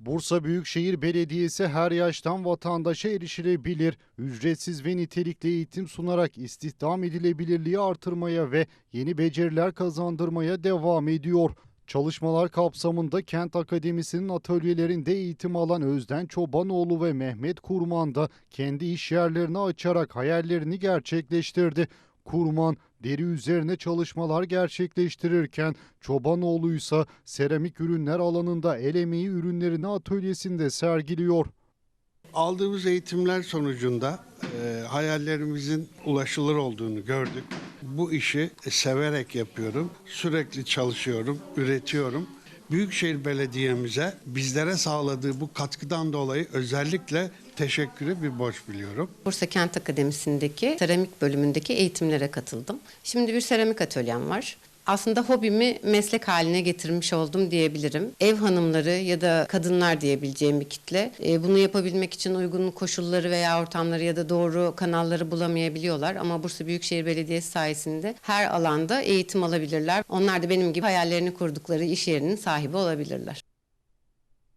Bursa Büyükşehir Belediyesi her yaştan vatandaşa erişilebilir, ücretsiz ve nitelikli eğitim sunarak istihdam edilebilirliği artırmaya ve yeni beceriler kazandırmaya devam ediyor. Çalışmalar kapsamında Kent Akademisi'nin atölyelerinde eğitim alan Özden Çobanoğlu ve Mehmet Kurman da kendi iş yerlerini açarak hayallerini gerçekleştirdi. Kurman deri üzerine çalışmalar gerçekleştirirken Çobanoğlu ise seramik ürünler alanında el emeği ürünlerini atölyesinde sergiliyor. Aldığımız eğitimler sonucunda e, hayallerimizin ulaşılır olduğunu gördük. Bu işi severek yapıyorum. Sürekli çalışıyorum, üretiyorum. Büyükşehir Belediye'mize bizlere sağladığı bu katkıdan dolayı özellikle teşekkürü bir borç biliyorum. Bursa Kent Akademisi'ndeki seramik bölümündeki eğitimlere katıldım. Şimdi bir seramik atölyem var. Aslında hobimi meslek haline getirmiş oldum diyebilirim. Ev hanımları ya da kadınlar diyebileceğim bir kitle. e, Bunu yapabilmek için uygun koşulları veya ortamları ya da doğru kanalları bulamayabiliyorlar. Ama Bursa Büyükşehir Belediyesi sayesinde her alanda eğitim alabilirler. Onlar da benim gibi hayallerini kurdukları iş yerinin sahibi olabilirler.